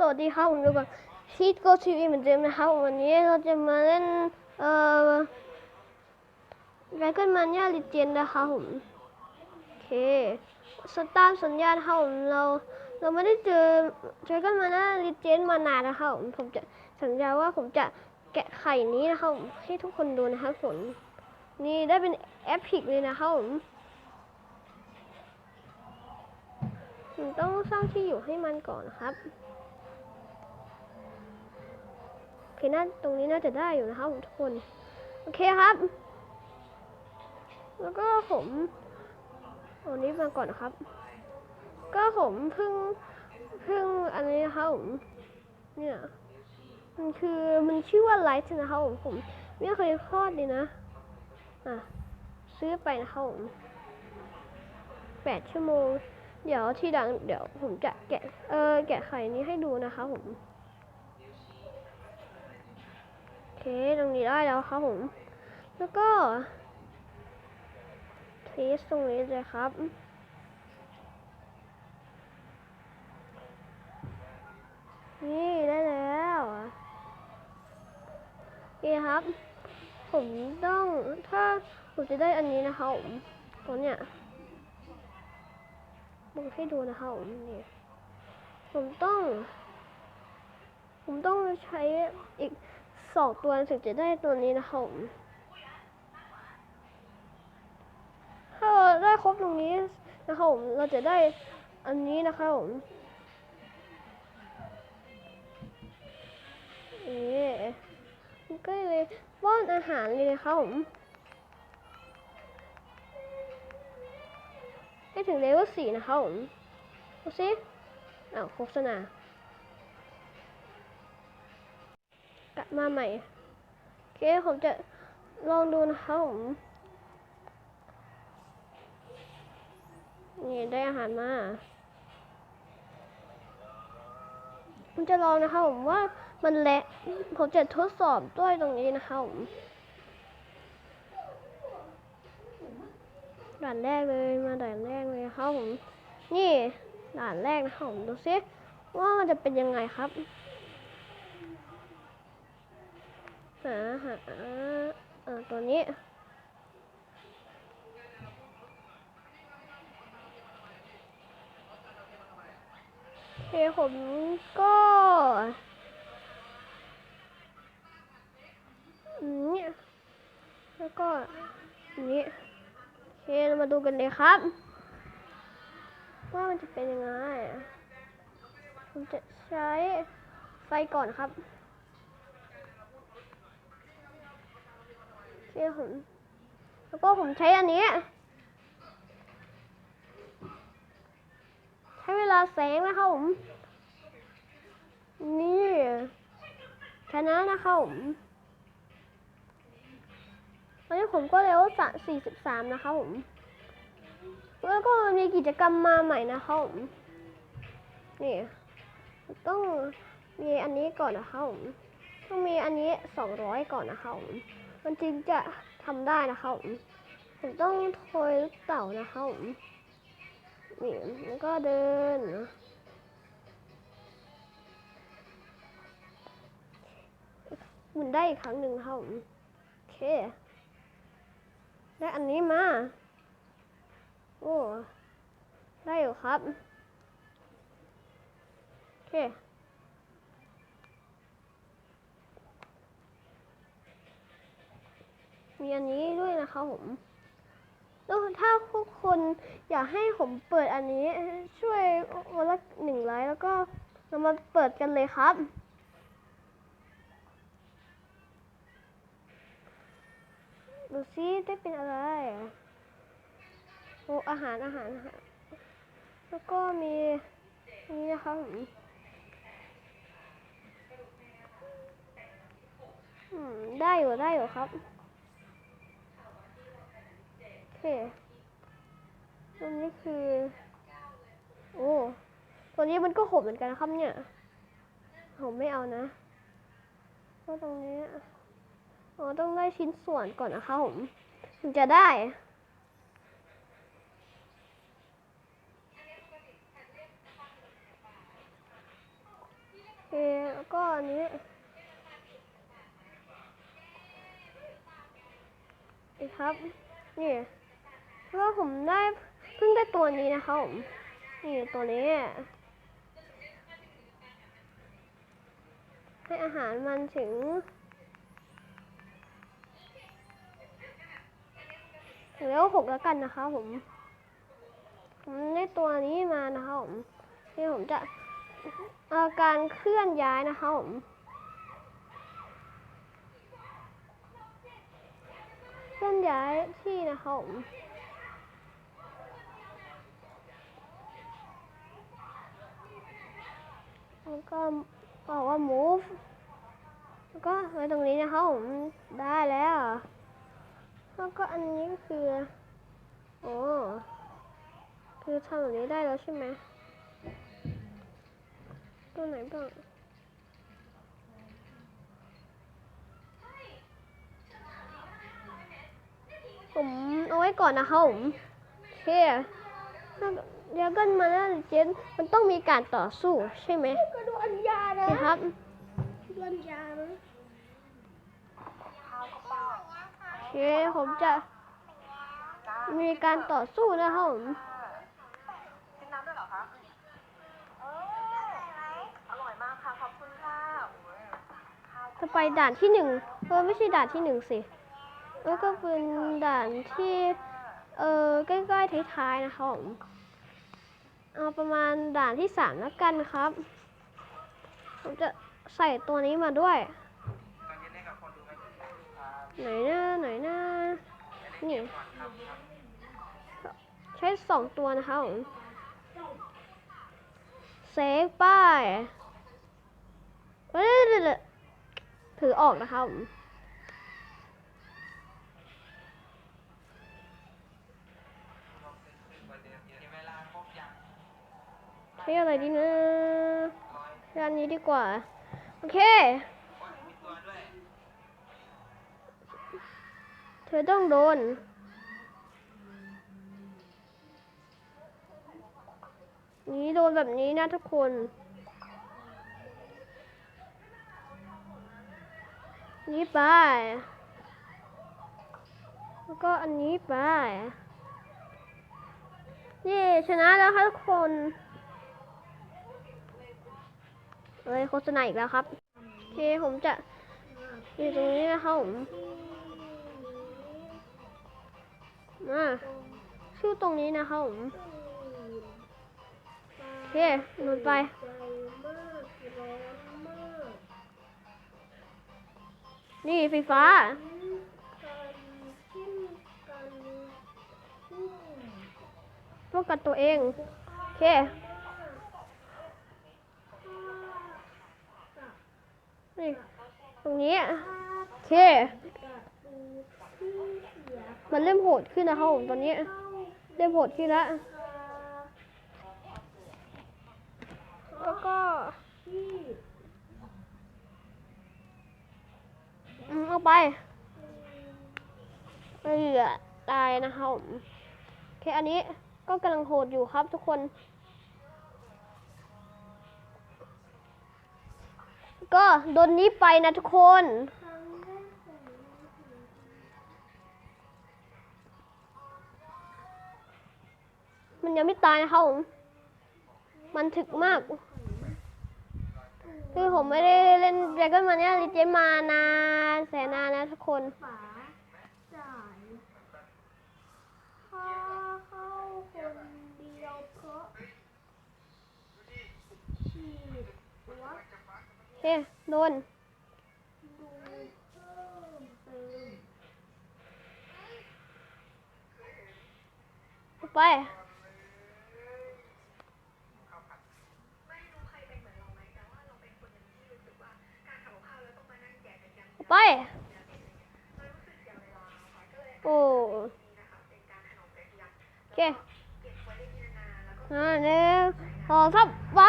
สวัสดีครับผมอยู่กับชีตโกทีวีเหมือนเดิมนะครับ วันนี้เราจะมาเล่น เอ่อไรเกิลมันยาลิเจนนะครับผม โอเค สตาร์สัญญาณครับผมเรา เราไม่ได้เจอไรเกิลมันยาลิเจนมานานนะครับผมผมจะสัญญาว่าผมจะแกะไข่นี้นะครับผมให้ทุกคนดูนะครับผมนี่ได้เป็นแอปพิกเลยนะครับผมผมต้องสร้างที่อยู่ให้มันก่อนนะครับ เคน่าตรงนี้น่าจะได้อยู่นะครับผมทุกคน โอเคครับ แล้วก็ผมอันนี้มาก่อนนะครับ ก็ผมเพิ่งเพิ่งอันนี้นะครับผมเนี่ยมันคือมันชื่อว่าไลท์นะครับผมผมไม่เคยทอดเลยนะอะซื้อไปนะครับผมแปดชั่วโมง เดี๋ยวที่หลังเดี๋ยวผมจะแกะเออแกะไข่นี้ให้ดูนะครับผม โอเค ตรงนี้ได้แล้วครับผม แล้วก็เทสตรงนี้เลยครับนี่ได้แล้วโอเครับ ผมต้องถ้าผมจะได้อันนี้นะครับผมตัวเนี้ยผมให้ดูนะครับผมนี่ผมต้อง ผมต้องใช้อีก สองตัวถึงจะได้ตัวนี้นะครับผมถ้าเราได้ครบตรงนี้นะครับผมเราจะได้อันนี้นะครับผมนี่มันก็เลยป้อนอาหารเลยนะครับผมให้ถึงเลเวลสี่นะครับผมดูสิอ้าวโฆษณา กลับมาใหม่โอเคผมจะลองดูนะครับผมนี่ได้อาหารมาผมจะลองนะครับผมว่ามันแหละผมจะทดสอบด้วยตรงนี้นะครับผมด่านแรกเลยมาด่านแรกเลยครับผม นี่ด่านแรกนะครับผมดูซิว่ามันจะเป็นยังไงครับ หาหาเออตัวนี้เคผมก็อืมเนี่แล้วก็อันนี้เคเรามาดูกันเลยครับ ว่ามันจะเป็นยังไงผมจะใช้ไฟก่อนครับ เชื่ผมแล้วก็ผมใช้อันนี้ ใช้เวลาแสงนะครับผม นี่ชนะนะครับผมตอนนี้ผมก็เลเวลสสี่สิบสามนะครับผม แล้วก็มีกิจกรรมมาใหม่นะครับผม นี่ต้องมีอันนี้ก่อนนะครับผม ต้องมีอันนี้สองร้อยก่อนนะครับผม มันจึงจะทำได้นะครับผมผมต้องโทยลูกเต่านะครับผมนี่แล้วก็เดินหมุนได้อีกครั้งหนึ่งครับผมโอเค ได้อันนี้มา โอ้ ได้อยู่ครับ โอเค มีอันนี้ด้วยนะคะผมแล้วถ้าทุกคนอยากให้ผมเปิดอันนี้ช่วยวันละหนึ่งไลค์แล้วก็เรามาเปิดกันเลยครับ ดูซิได้เป็นอะไร โอ้อาหารอาหารอาหาร แล้วก็มีนี่นะคะผมอืมได้อยู่ได้อยู่ครับ ตัวนี้คือ โอ้ตัวนี้มันก็ขมเหมือนกันนะครับเนี่ยผมไม่เอานะเพราะตรงนี้อ๋อต้องได้ชิ้นส่วนก่อนนะคะผมถึงจะได้เอ้ก็อันนี้นี่ครับ นี่ แล้วผมได้เพิ่งได้ตัวนี้นะครับผมนี่ตัวนี้ ให้อาหารมันถึงถึงแล้วหกแล้วกันนะครับผม ผมได้ตัวนี้มานะครับผมที่ผมจะอาการเคลื่อนย้ายนะครับผมเคลื่อนย้ายที่นะครับผม แล้วก็บอกว่า move แล้วก็ไว้ตรงนี้นะครับผมได้แล้ว แล้วก็อันนี้ก็คือ โอ้ คือทำแบบนี้ได้แล้วใช่ไหมตัวไหนบ้างผมเอาไว้ก่อนนะครับผมโอเค เดี๋ยวกันมาแล้วเจนมันต้องมีการต่อสู้ใช่ไหมก็ดูอัญญานะนะครับดูอัญญานะโอเคผมจะมีการต่อสู้นะครับผมกินน้ำด้วยเหรอคะเอออร่อยมากค่ะขอบคุณค่ะโอ้ยข้าวจะไปด่านที่หนึ่งเออไม่ใช่ด่านที่หนึ่งสิแล้วก็เป็นด่านที่ เออใกล้ๆท้ายๆนะครับผม เอาประมาณด่านที่สามแล้วกันครับ ผมจะใส่ตัวนี้มาด้วย ไหนนะไหนนะนี่ ใช้สองตัวนะครับผมเซฟป้ายเฮ้ยถือออกนะครับผม ใช้อะไรดีนะใช้อันนี้ดีกว่า โอเค เธอต้องโดน นี้โดนแบบนี้นะทุกคนนี้ไป แล้วก็อันนี้ไป เย่ชนะแล้วครับทุกคน เอ้ยโฆษณาอีกแล้วครับโอเคผมจะอยู่ตรงนี้นะครับผมมาชื่อตรงนี้นะครับผมโอเคหนุนไปนี่ไฟฟ้ากันจิ้มกันจิ้มป้องกันตัวเอง โอเค นี่ ตรง นี้ โอเค มันเริ่มโหดขึ้นนะครับผมตอนนี้ เริ่มโหดขึ้นแล้ว แล้วก็อืมเอาไปเหลือตายนะครับผมโอเคอันนี้ก็กำลังโหดอยู่ครับทุกคน ก็โดนนี้ไปนะทุกคน มันยังไม่ตายนะครับผมมันถึกมากคือผมไม่ได้เล่นแดกเกิลมาเนี่ยลิเจมานานแสนนานนะทุกคน ฝาจ่ายค่าเข้าคนเดียวเพราะฉีดวัค โอ๊ะโดนไปไป โอ้โอเคอ่าเดี๋ยขอสับไป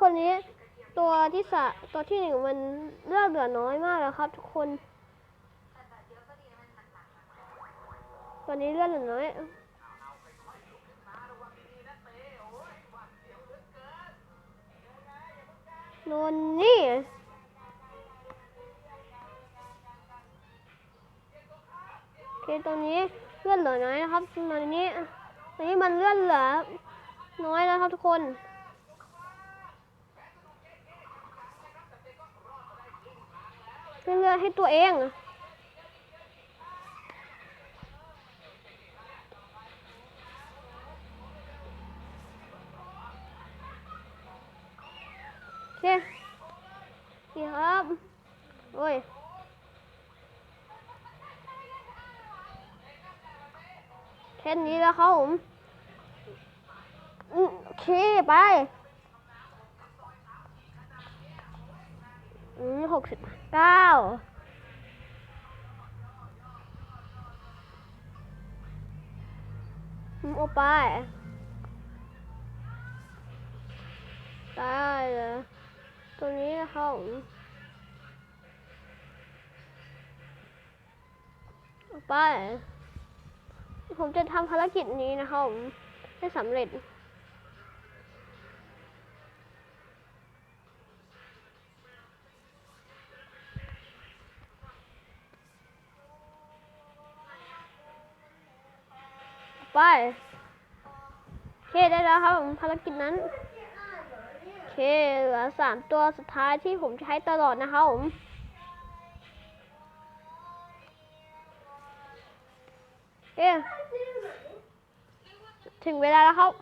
คนนี้ ตัวที่สะตัวที่หนึ่งมันเลือดเหลือน้อยมากแล้วครับ ทุกคนตัวนี้เลือดเหลือน้อยนนนี่โอเคตรงนี้เลื่อนเหลือน้อยนะครับตอนนี้ตอนนี้มันเลื่อนเหลือน้อยแล้วครับทุกคน เลื่อนให้ตัวเองโอเคดีครับ โอ้ยแค่นี้แล้วครับผมอืมโอเค ไปอืมหกสิบ เก้าอืมเอไปได้เลยตัวนี้นะครับผมเอาไป ผมจะทำภารกิจนี้นะครับผมให้สำเร็จ ไปโอเคได้แล้วครับผมภารกิจนั้นโอเคเหลือสามตัวสุดท้ายที่ผมใช้ตลอดนะครับผมเอ๊ะถึงเวลาแล้วครับ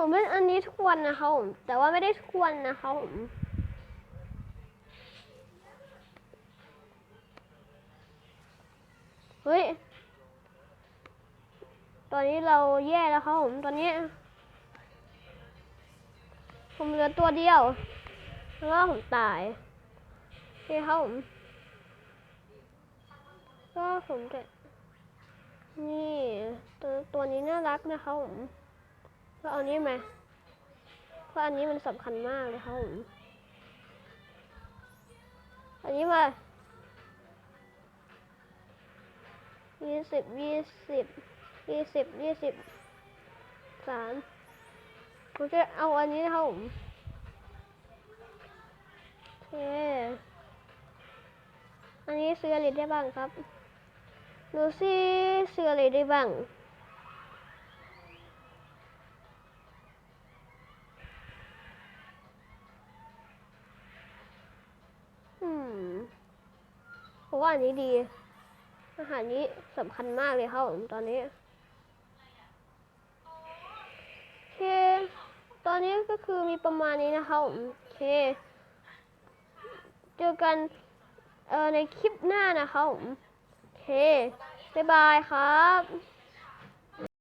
ผมเล่นอันนี้ทุกวันนะครับผมแต่ว่าไม่ได้ทุกวันนะครับผมเฮ้ยตอนนี้เราแย่แล้วครับผมตอนนี้ ผมเหลือตัวเดียวแล้วก็ผมตายโอเคครับผมก็ผมจะนี่ตัวตัวนี้น่ารักนะครับผม ก็เอานี้มาเพราะอันนี้มันสำคัญมากเลยครับผม อันนี้มายี่สิบยี่สิบยี่สิบยี่สิบสามผมจะเอาอันนี้นะครับผมโอเคอันนี้ซื้ออะไรได้บ้างครับดูซิซื้ออะไรได้บ้าง ผมว่าอันนี้ดี อาหารนี้สำคัญมากเลยครับผมตอนนี้โอเค ตอนนี้ก็คือมีประมาณนี้นะครับผมโอเค เจอกันเอ่อในคลิปหน้านะครับผมโอเค บ๊ายบายครับ